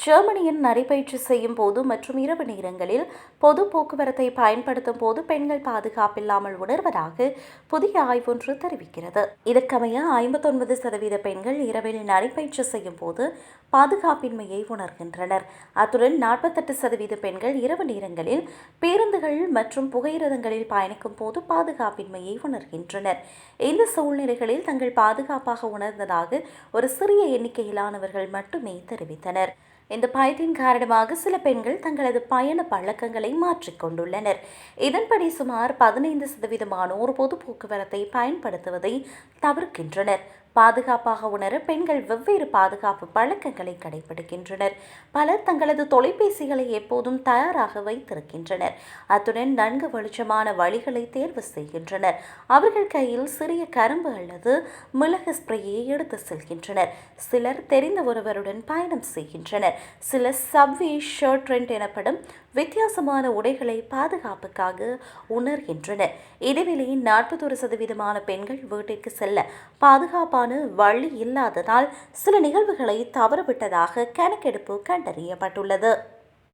ஜெர்மனியில் நடைபயிற்சி செய்யும் போது மற்றும் இரவு நேரங்களில் பொது போக்குவரத்தை பயன்படுத்தும் போது பெண்கள் பாதுகாப்பில்லாமல் உணர்வதாக புதிய ஆய்வொன்று தெரிவிக்கிறது. இதற்கமைய ஐம்பத்தொன்பது சதவீத பெண்கள் இரவில் நடைபயிற்சி செய்யும் போது பாதுகாப்பின்மையை உணர்கின்றனர். அத்துடன் நாற்பத்தெட்டு சதவீத பெண்கள் இரவு நேரங்களில் பேருந்துகள் மற்றும் புகையிரதங்களில் பயணிக்கும் போது பாதுகாப்பின்மையை உணர்கின்றனர். இந்த சூழ்நிலைகளில் தங்கள் பாதுகாப்பாக உணர்ந்ததாக ஒரு சிறிய எண்ணிக்கையிலானவர்கள் மட்டுமே தெரிவித்தனர். இந்த பயத்தின் காரணமாக சில பெண்கள் தங்களது பயண பழக்கங்களை மாற்றிக்கொண்டுள்ளனர் இதன்படி சுமார் பதினைந்து சதவீதமானோர் பொது போக்குவரத்தை பயன்படுத்துவதை தவிர்க்கின்றனர். பாதுகாப்பாக உணர பெண்கள் வெவ்வேறு பாதுகாப்பு பழக்கங்களை கடைபிடிக்கின்றனர். பலர் தங்களது தொலைபேசிகளை எப்போதும் தயாராக வைத்திருக்கின்றனர். அத்துடன் நன்கு வெளிச்சமான வழிகளை தேர்வு செய்கின்றனர். அவர்கள் கையில் சிறிய கரும்பு அல்லது மிளகு ஸ்ப்ரேயை எடுத்து செல்கின்றனர். சிலர் தெரிந்த ஒருவருடன் பயணம் செய்கின்றனர். சிலர் சப்வே ஷர்ட் ரெண்ட் எனப்படும் வித்தியாசமான உடைகளை பாதுகாப்புக்காக உணர்கின்றனர் இதுவேளை நாற்பத்தொரு சதவீதமான பெண்கள் வீட்டிற்கு செல்ல பாதுகாப்பான வழி இல்லாததால் சில நிகழ்வுகளை தவறவிட்டதாக கணக்கெடுப்பு கண்டறியப்பட்டுள்ளது.